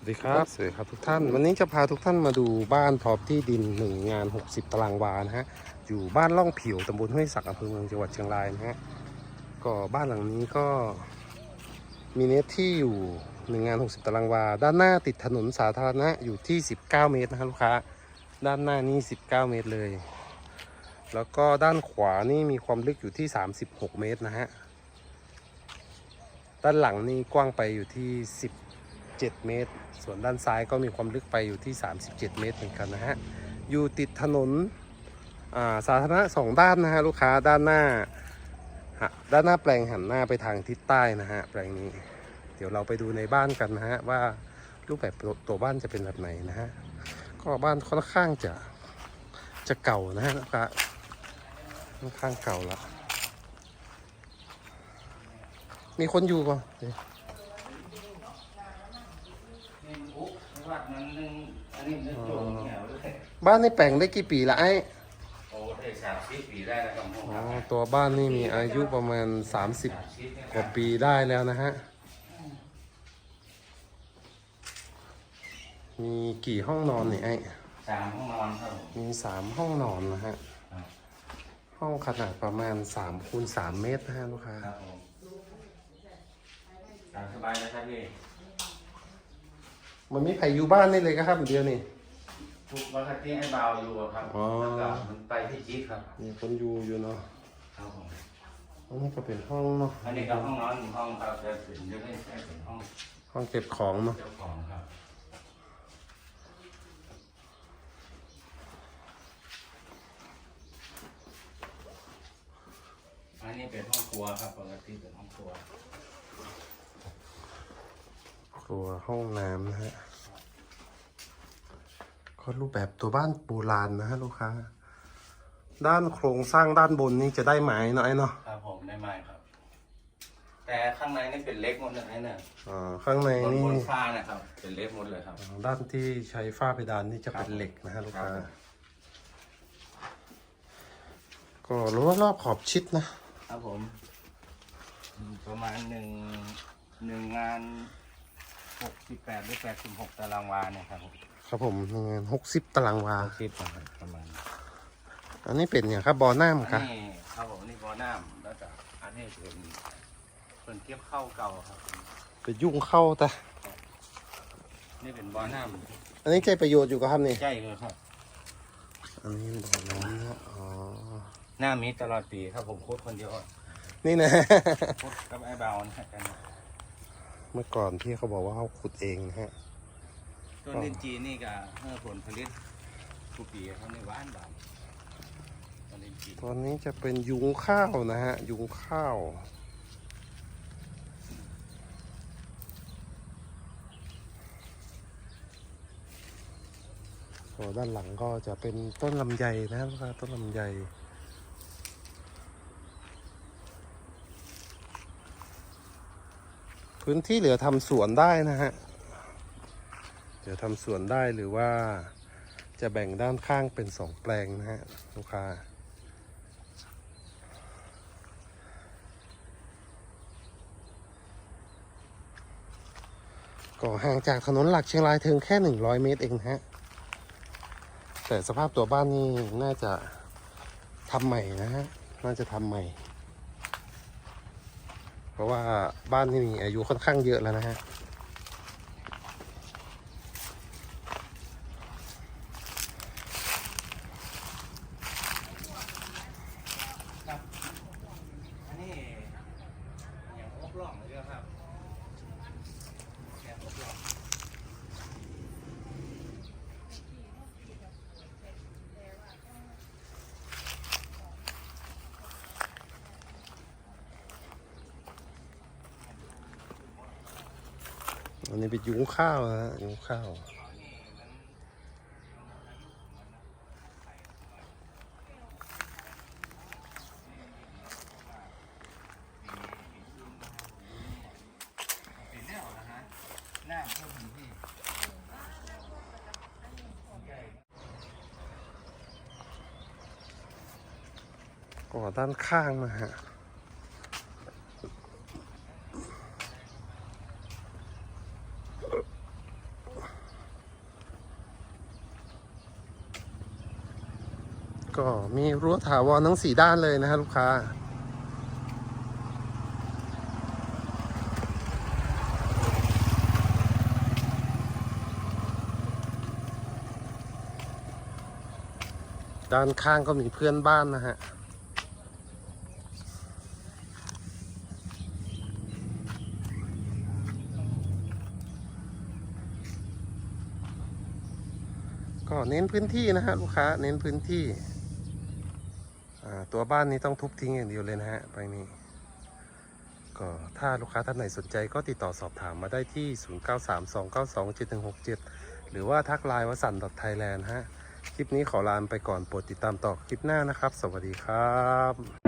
วัสดีครับ สวัสดีครับทุกท่าน วันนี้จะพาทุกท่านมาดูบ้านพร้อมที่ดินหนึ่งงาน 60 ตารางวานะฮะ อยู่บ้านล่องผิวตำบลห้วยสักอำเภอเมืองจังหวัดเชียงรายนะฮะ ก็บ้านหลังนี้ก็มีเนื้อที่อยู่หนึ่งงาน 60 ตารางวา ด้านหน้าติดถนนสาธารณะอยู่ที่ 19 เมตรนะฮะลูกค้า ด้านหน้านี่ 19 เมตรเลย แล้วก็ด้านขวานี่มีความลึกอยู่ที่ 36 เมตรนะฮะ ด้านหลังนี่กว้างไปอยู่ที่ 7 เมตร ส่วนด้านซ้ายก็มีความลึกไปอยู่ที่ 37 เมตรเหมือนกันนะฮะ อยู่ติดถนนาสาธารณะสองด้านนะฮะลูกค้าด้านหน้า ด้านหน้าแปลงหันหน้าไปทางทิศใต้นะฮะแปลงนี้ เดี๋ยวเราไปดูในบ้านกันนะฮะว่ารูปแบบตัวบ้านจะเป็นแบบไหนนะฮะ ก็บ้านค่อนข้างจะจะเก่านะฮะลูกค้าค่อนข้างเก่าละมีคนอยู่ป่ะเดี๋ยว นี่ อุ๊บวัดนั้นนึงอันนี้นึกโจงแถวเลยบ้านในแปลงได้กี่ปีละไอ้โอ้ได้สามสิบปีได้แล้วครับผมอ๋อตัวบ้านนี่มีอายุประมาณ 30สามสิบเนี่ยกว่าปีได้แล้วนะฮะ มีกี่ห้องนอนเนี่ยไอ้สามห้องนอนครับผมมีสามห้องนอนนะฮะครับห้องขนาดประมาณ3คูณ3เมตรนะฮะลูกค้าครับผมตามสบายนะครับพี่ มันมีใครอยู่บ้านนี่เลยครับเดียวนี่ ทุกวันที่ไอ้เบาอยู่อะครับ อ๋อ แล้วก็มันไปที่จิ๊กครับ มีคนอยู่อยู่เนาะครับผม อันนี้ก็เป็นห้องเนาะอันนี้ก็ห้องนอนห้องครับจะเป็นจะไม่ใช่เป็นห้องห้องเก็บของเนาะเจ้าของครับ อันนี้เป็นห้องครัวครับปกติเป็นห้องครัว ครัวห้องน้ำนะฮะก็รูปแบบตัวบ้านโบราณนะฮะลูกค้า ด้านโครงสร้างด้านบนนี่จะได้ไม้เนาะไอ้เนาะครับผมได้ไหมครับ แต่ข้างในนี่เป็นเล็กหมดเลยนะเนี่ยอ่าข้างในบนนี่บนฝ้านะครับเป็นเล็กหมดเลยครับ ด้านที่ใช้ฝ้าเพดานนี่จะเป็นครับเหล็กนะฮะลูกครับค้าผมก็รั้วรอบขอบชิดนะ ครับผมอืมประมาณหนึ่งหนึ่งงาน หกสิบแปดหรือแปดสิบหกตารางวาเนี่ยครับผมครับผมหกสิบตารางวาหกสิบประมาณอันนี้เป็นอย่างครับบอน้ำอันครับนี้ครับผมนี่บ่อน้ำแล้วก็อันนี้เป็นเป็นเทียบเข้าเก่าครับผมไปยุ่งเข้าแต่ นี่เป็นบ่อน้อันนี้ใช้ประโยชน์อยู่กับครับนี่ำใช่เลยครับ อันนี้บ่อน้ำนะอ๋อหน้ามีตลอดปีครับผมโคตรคนเดียวอะนี่นะ โคตรกับไอ้เบานะกัน เมื่อก่อนพี่เขาบอกว่าเขาขุดเองนะฮะ ต้นลิ้นจีนี่ก็เมื่อผลผลิตทุกปีครับในหวานบานต้นลิ้นจีตอนนี้จะเป็นยุงข้าวนะฮะ ยุงข้าวก็ด้านหลังก็จะเป็นต้นลำไยนะลูกค้าต้นลำไย พื้นที่เหลือทำสวนได้นะฮะเดี๋ยวทำสวนได้หรือว่าจะแบ่งด้านข้างเป็นสองแปลงนะฮะลูกค้าก็ห่างจากถนนหลักเชียงรายถึงแค่ 100 เมตรเองนะฮะ แต่สภาพตัวบ้านนี่น่าจะทำใหม่นะฮะ น่าจะทำใหม่ เพราะว่าบ้านที่มีอายุค่อนข้างเยอะแล้วนะฮะ อันนี้อย่างอบล่องเลยครับอย่างอบล่อง อั นนี้เป็นยุ้งข้าวนะฮะยุ้งข้าวเป็นแนวนะฮะหน้าเพิ่มพื้นที่ก็ด้านข้างนะฮะ ก็มีรั้วถาวรทั้งสี่ด้านเลยนะฮะลูกค้า ด้านข้างก็มีเพื่อนบ้านนะฮะก็เน้นพื้นที่นะฮะลูกค้าเน้นพื้นที่ ตัวบ้านนี้ต้องทุบทิ้งอย่างเดียวเลยนะฮะไปนี้ก็ถ้าลูกค้าท่านไหนสนใจก็ติดต่อสอบถามมาได้ที่ 0932927167 หรือว่าทักไลน์วสันต์ตัดไทยแลนด์ฮะ คลิปนี้ขอลาไปก่อนโปรดติดตามต่อคลิปหน้านะครับ สวัสดีครับ